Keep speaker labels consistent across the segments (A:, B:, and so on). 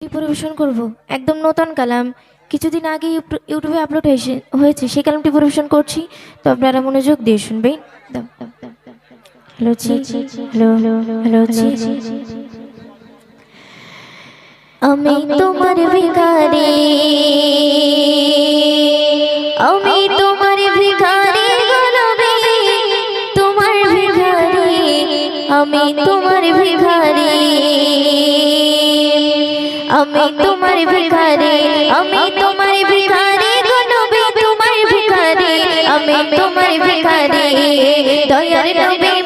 A: কি পরিবেশন করব। একদম নতুন কালাম। কিছুদিন আগে ইউটিউবে আপলোড হয়েছে হয়েছে। সেই কালামটি পরিবেশন করছি। তো আপনারা মনোযোগ দিয়ে শুনবেন। আমি তোমার ভিখারি। আমি তোমার ভিখারি তোমার ভিখারি। আমি তোমার ভিখারি। আমি তোমার ভিখারি আমি তোমার ভিখারি গনবি তোমার ভিখারি আমি তোমার ভিখারি দয়ার নবী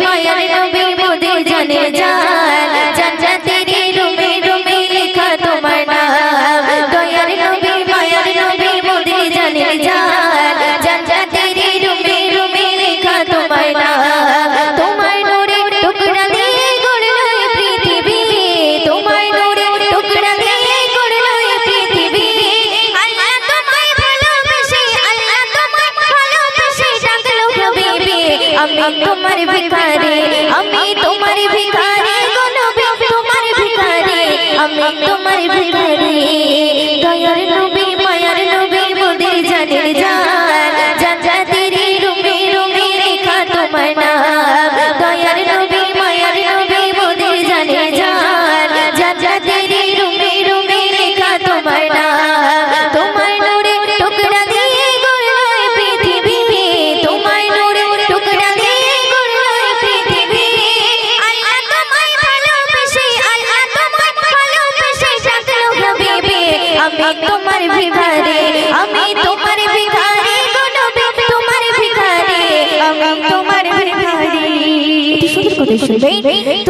A: vem,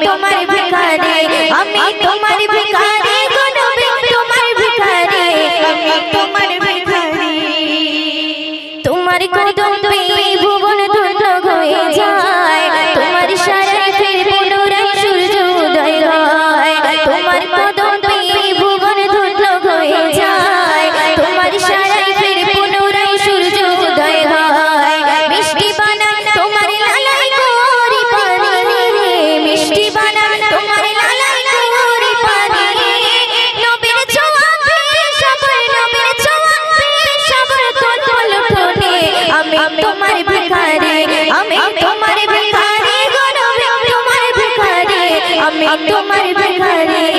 A: তোমার
B: Party.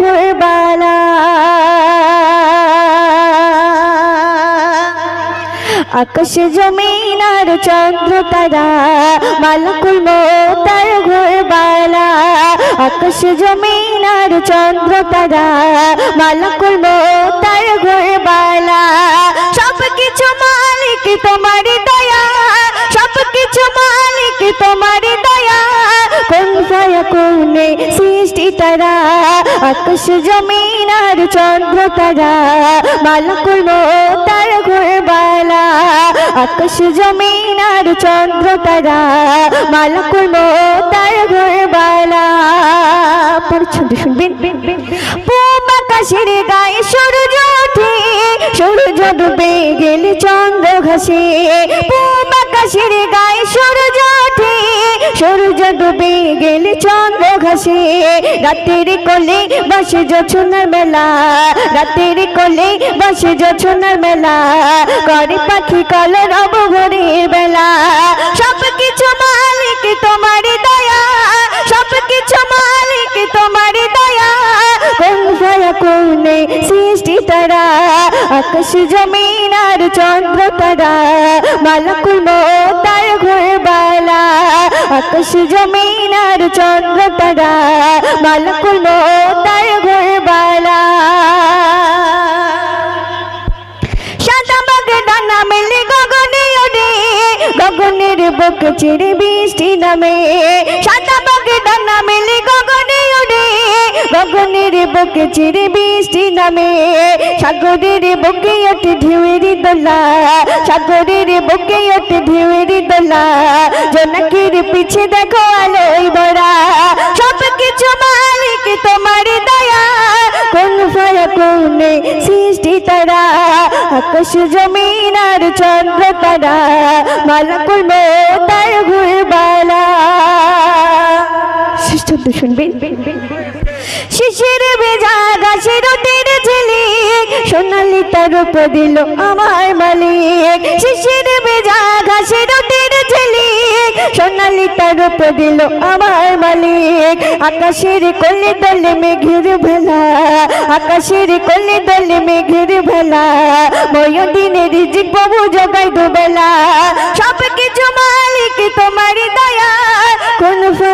B: ঘুরবালা। আকাশ জমিন আর চন্দ্র তারা। মালাকুল মৌতার ঘুরবালা। আকাশ জমিন আর চন্দ্র তারা। মালাকুল মৌতার ঘুরবালা। সব কিছু মালিক তোমার দয়া। সব কিছু মালিক তোমার দয়া কোন সৃষ্টি তারা, আকাশ জমিন আর চন্দ্র তারা, মালাকুল মৌতার ঘুরবালা, আকাশ জমিন আর চন্দ্র তারা, মালাকুল মৌতার ঘুরবালা। শুনবেন? পূব গায়ে সূর্য ওঠে, সূর্য ডুবে গেলে চন্দ্র ঘাসে পূব আকাশের গায়ে সূর্য সূর্য ডুবে গেলে চন্দ্র ঘাসে রাতের কোলে বসে জোছনার মেলা, রাতের কোলে বসে জোছনার মেলা করে পাখি কল রব ভোরের বেলা সব কিছু মালিক তোমার দয়া কোনে সৃষ্টি তারা, আকাশ জমিন আর চন্দ্র তারা, মালাকুল মৌতার ঘুরবালা, আকাশ জমিন আর চন্দ্র তারা, মালাকুল মৌতার ঘুরবালা। গগনের বুক চিরে বৃষ্টি নামে। সাদা বাগে ডানা মেলে গগনের বুক চিরে বৃষ্টি নামে। সাগরের বুকে ওঠে ঢেউয়ের দোলা। সাগরের বুকে ওঠে ঢেউয়ের দোলা। জোনাকির পিছে দেখো আলোয় বড়া সব কিছু মালিক তোমার দয়া। কোন ফায়া সৃষ্টি তারা। আকাশ জমিন আর চন্দ্র তারা। মালাকুল মোতার ঘুরবালা। শেষ চন্দ্র শুনবেন? শিশির বেজা গাছের তীর ঝিলিক। সোনালি তার উপর দিল আমার মালিক। শিশির বেজা গাছের তীর ঝিলিক। সোনালি তার উপর দিল আমার মালিক। আকাশের কোলে দলে মেঘের ভেলা। আকাশের কোলে দলে মেঘের ভেলা। ময় দিনে রিজিক প্রভু জগাই দুবেলা। সব কিছু মালিক তোমার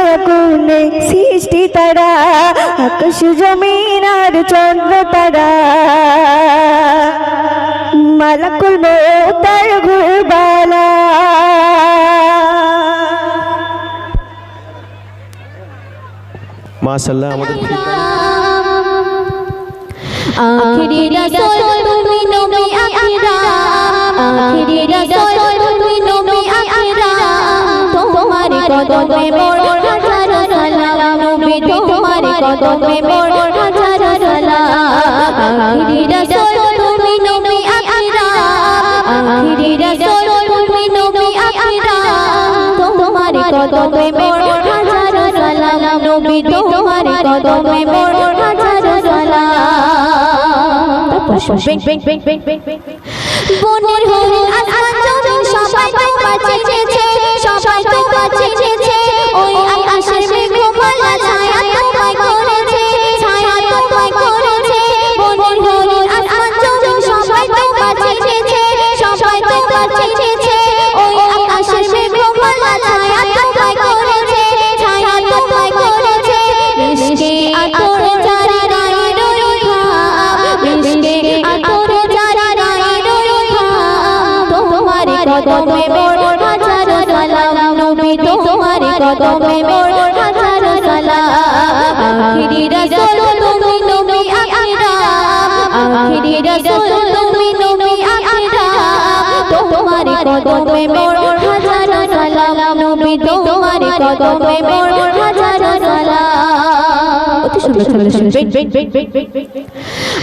B: ফাগুনে সৃষ্টি তারা আকাশ জমিন আর চন্দ্র তারা। মালাকুল মোতার ঘুরবালা।
C: মাশাল্লাহ আমাদের
D: আখিরি রাসূল তুমি নবী আকরাম আখিরি রাসূল কদমে মোর হাজার সালাম আখিরি রাসূল তুমি নবী আকরাম আখিরি রাসূল তুমি নবী আকরাম তোমার কদমে মোর হাজার সালাম নবী তোমার কদমে মোর হাজার সালাম বনের হরিণ আসমান সবাই তোমার চেয়েছে সবাই তোমার চেয়েছে কদমে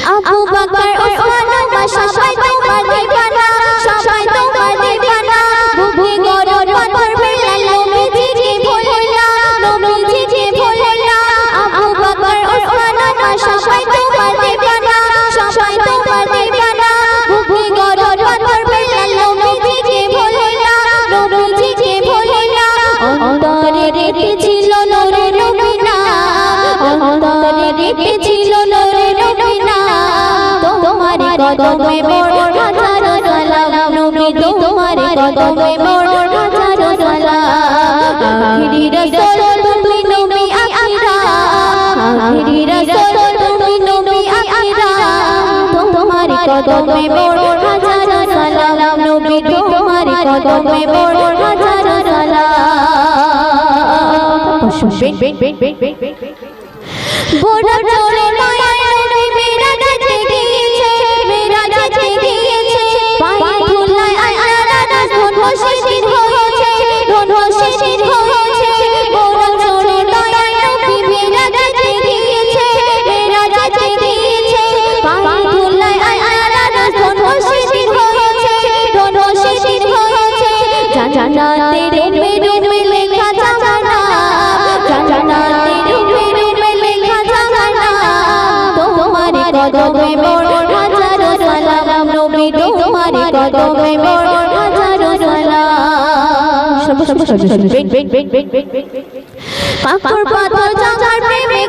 D: আবু বকর ওসমান ওমর সবাই তোমার দিবানা কদমে মোর হাজারো সালাম নবী তোমার কদমে মোর হাজারো সালাম আখিরি রাসূল তুমি নবী আখিরা আখিরি রাসূল তুমি নবী আখিরা তোমার কদমে মোর হাজারো সালাম নবী তোমার কদমে মোর হাজারো সালাম বড় কদমে মোর হাজারো সালাম নবী তোমার কদমে মোর হাজারো সালাম পাথর পাথর চাচার প্রেমে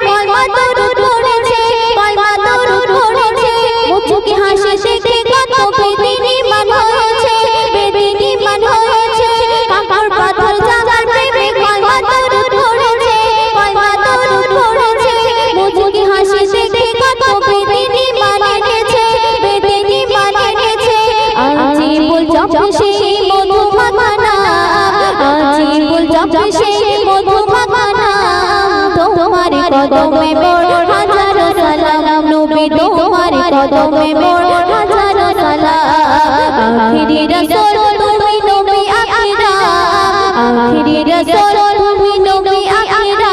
D: কদমে মোর হাজারো সালাম নবী তোমার কদমে মোর হাজারো সালাম। আখিরি রাসূল তুমি নবী আখিরা, আখিরি রাসূল তুমি নবী আখিরা।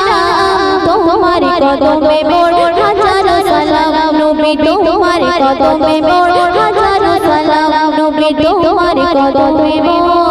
D: তোমার কদমে মোর হাজারো সালাম নবী তোমার কদমে মোর হাজারো সালাম নবী তোমার কদমে মোর